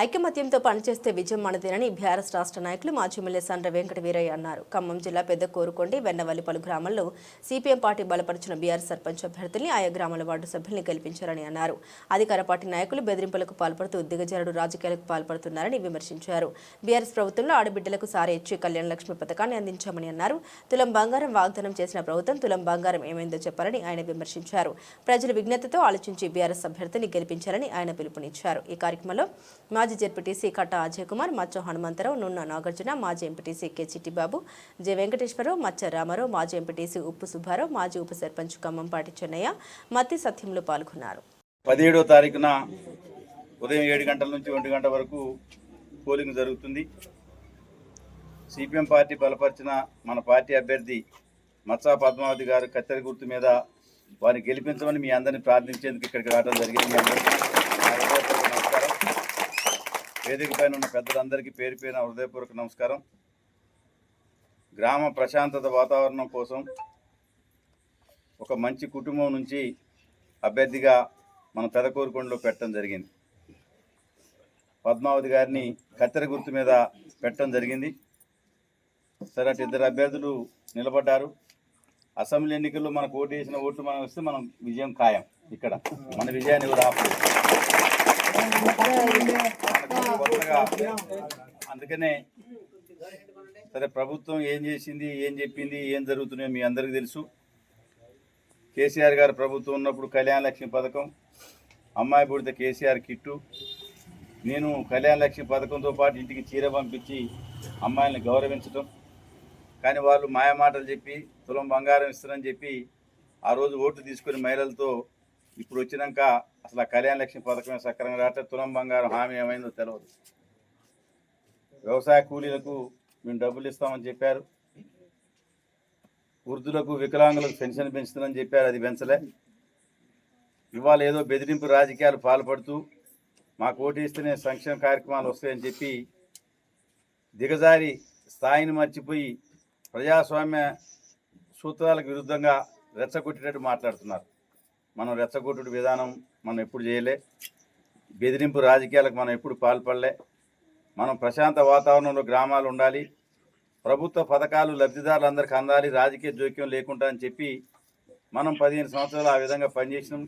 ఐకమత్యంతో పనిచేస్తే విజయం మనదేనని బీఆర్ఎస్ రాష్ట్ర నాయకులు మాజీ ఎమ్మెల్యే సండ్ర వెంకట వీరయ్య అన్నారు. ఖమ్మం జిల్లా పెద్ద కోరుకొండి వెన్నవల్లి పలు గ్రామాల్లో సిపిఎం పార్టీ బలపరిచిన బీఆర్ఎస్ సర్పంచ్ అభ్యర్థుల్ని ఆయా గ్రామాల వార్డు సభ్యుల్ని గెలిపించారని అన్నారు. అధికార పార్టీ నాయకులు బెదిరింపులకు పాల్పడుతూ దిగజారుడు రాజకీయాలకు పాల్పడుతున్నారని విమర్శించారు. బీఆర్ఎస్ ప్రభుత్వంలో ఆడబిడ్డలకు సారే ఇచ్చి కళ్యాణ లక్ష్మి పథకాన్ని అందించామని అన్నారు. తులం బంగారం వాగ్దానం చేసిన ప్రభుత్వం తులం బంగారం ఏమైందో చెప్పాలని ఆయన విమర్శించారు. ప్రజల విజ్ఞతతో ఆలోచించి బీఆర్ఎస్ అభ్యర్థిని గెలిపించారని ఆయన పిలుపునిచ్చారు. ఈ కార్యక్రమంలో మాజీ జెడ్పీటీసీ కట్ట అజయ్ కుమార్ మచ్చ హనుమంతరావు నున్న నాగార్జున మాజీ MPTC K Chittibabu J Venkateswararao Maccha Ramarao మాజీ ఎంపీటీసీ ఉప్పు సుబ్బారావు మాజీ ఉప సర్పంచ్ ఖమ్మంపాటి చెన్నయ్య మత్తి సత్యంలో పాల్గొన్నారు. పదిహేడో తారీఖున ఉదయం ఏడు గంటల నుంచి ఒంటి గంట వరకు పోలింగ్ జరుగుతుంది. సిపిఎం పార్టీ బలపరిచిన మన పార్టీ అభ్యర్థి మత్సా పద్మావతి గారు కత్తెర గుర్తు మీద వారిని గెలిపించమని మీ అందరిని ప్రార్థించేందుకు ఇక్కడికి రావడం జరిగింది మీ అందరికీ నా హృదయపూర్వక నమస్కారం వేదిక పైన ఉన్న పెద్దలందరికీ పేరు పేరున హృదయపూర్వక నమస్కారం. గ్రామ ప్రశాంతత వాతావరణం కోసం ఒక మంచి కుటుంబం నుంచి అభ్యర్థిగా మన పెదకూరుకొండలో పెట్టడం జరిగింది. పద్మావతి గారిని కత్తెర గుర్తు మీద పెట్టడం జరిగింది. సరే అటు ఇద్దరు అభ్యర్థులు నిలబడ్డారు. అసెంబ్లీ ఎన్నికల్లో మనకు ఓటు వేసిన ఓట్లు మనం ఇస్తే మనం విజయం ఖాయం. ఇక్కడ మన విజయాన్ని కూడా ఆపలేదు అందుకనే సరే ప్రభుత్వం ఏం చేసింది ఏం చెప్పింది ఏం జరుగుతున్నాయో మీ అందరికీ తెలుసు. కేసీఆర్ గారు ప్రభుత్వం ఉన్నప్పుడు కళ్యాణ లక్ష్మి పథకం అమ్మాయి పుడితే కేసీఆర్ కిట్టు. నేను కళ్యాణ లక్ష్మి పథకంతో పాటు ఇంటికి చీర పంపించి అమ్మాయిని గౌరవించటం. కానీ వాళ్ళు మాయమాటలు చెప్పి తులం బంగారం ఇస్తారని చెప్పి ఆ రోజు ఓట్లు తీసుకుని మహిళలతో ఇప్పుడు వచ్చినాక అసలు ఆ కళ్యాణ లక్ష్మి పథకమే సక్రమంగా రావట్లేదు తులం బంగారం హామీ ఏమైందో తెలియదు వ్యవసాయ కూలీలకు మేము డబ్బులు ఇస్తామని చెప్పారు. వృద్ధులకు వికలాంగులకు పెన్షన్ పెంచుతుందని చెప్పారు. అది పెంచలే. ఇవాళ ఏదో బెదిరింపు రాజకీయాలు పాల్పడుతూ మాకు ఓటేస్తేనే సంక్షేమ కార్యక్రమాలు వస్తాయని చెప్పి దిగజారి స్థాయిని మర్చిపోయి ప్రజాస్వామ్య సూత్రాలకు విరుద్ధంగా రెచ్చగొట్టేటట్టు మాట్లాడుతున్నారు. మనం రెచ్చగొట్టుడు విధానం మనం ఎప్పుడు చేయలే. బెదిరింపు రాజకీయాలకు మనం ఎప్పుడు పాల్పడలే. మనం ప్రశాంత వాతావరణంలో గ్రామాలు ఉండాలి. ప్రభుత్వ పథకాలు లబ్ధిదారులందరికీ అందాలి. రాజకీయ జోక్యం లేకుండా అని చెప్పి మనం పదిహేను సంవత్సరాలు ఆ విధంగా పనిచేసినాం.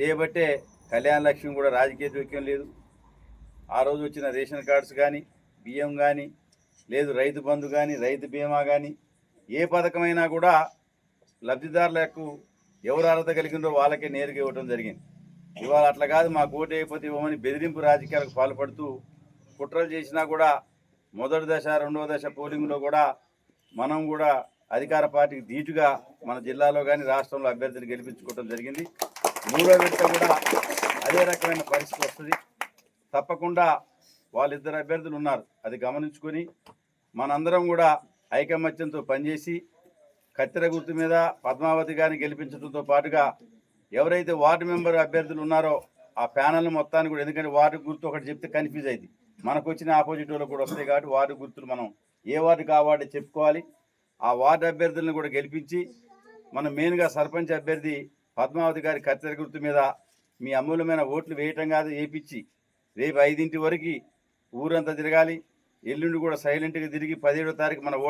చేయబట్టే కళ్యాణ లక్ష్యం కూడా రాజకీయ జోక్యం లేదు. ఆ రోజు వచ్చిన రేషన్ కార్డ్స్ కానీ బియ్యం కానీ లేదు రైతు బంధు కానీ రైతు బీమా కానీ ఏ పథకమైనా కూడా లబ్ధిదారులకు ఎవరు అర్హత కలిగిందో వాళ్ళకే నేరుగా ఇవ్వడం జరిగింది. ఇవాళ అట్లా కాదు మాకు ఓటు అయిపోతే ఇవ్వమని బెదిరింపు రాజకీయాలకు పాల్పడుతూ కుట్రలు చేసినా కూడా మొదటి దశ రెండవ దశ పోలింగ్లో కూడా మనం కూడా అధికార పార్టీకి ధీటుగా మన జిల్లాలో కానీ రాష్ట్రంలో అభ్యర్థిని గెలిపించుకోవడం జరిగింది. మూడో విడత కూడా అదే రకమైన పరిస్థితి వస్తుంది. తప్పకుండా వాళ్ళిద్దరు అభ్యర్థులు ఉన్నారు. అది గమనించుకొని మనందరం కూడా ఐకమత్యంతో పనిచేసి కత్తెర గుర్తు మీద పద్మావతి గారిని గెలిపించడంతో పాటుగా ఎవరైతే వార్డు మెంబర్ అభ్యర్థులు ఉన్నారో ఆ ప్యానల్ మొత్తాన్ని కూడా ఎందుకంటే వార్డు గుర్తు ఒకటి చెప్తే కన్ఫ్యూజ్ అయింది మనకు వచ్చిన ఆపోజిట్ వాళ్ళు కూడా వస్తాయి కాబట్టి వార్డు గుర్తులు మనం ఏ వార్డు ఆ చెప్పుకోవాలి. ఆ వార్డు అభ్యర్థులను కూడా గెలిపించి మనం మెయిన్గా సర్పంచ్ అభ్యర్థి పద్మావతి గారి కత్తెర గుర్తు మీద మీ అమూల్యమైన ఓట్లు వేయటం కాదు వేయించి రేపు ఐదింటి వరకు ఊరంతా తిరగాలి. ఎల్లుండి కూడా సైలెంట్గా తిరిగి పదిహేడో తారీఖు మన ఓట్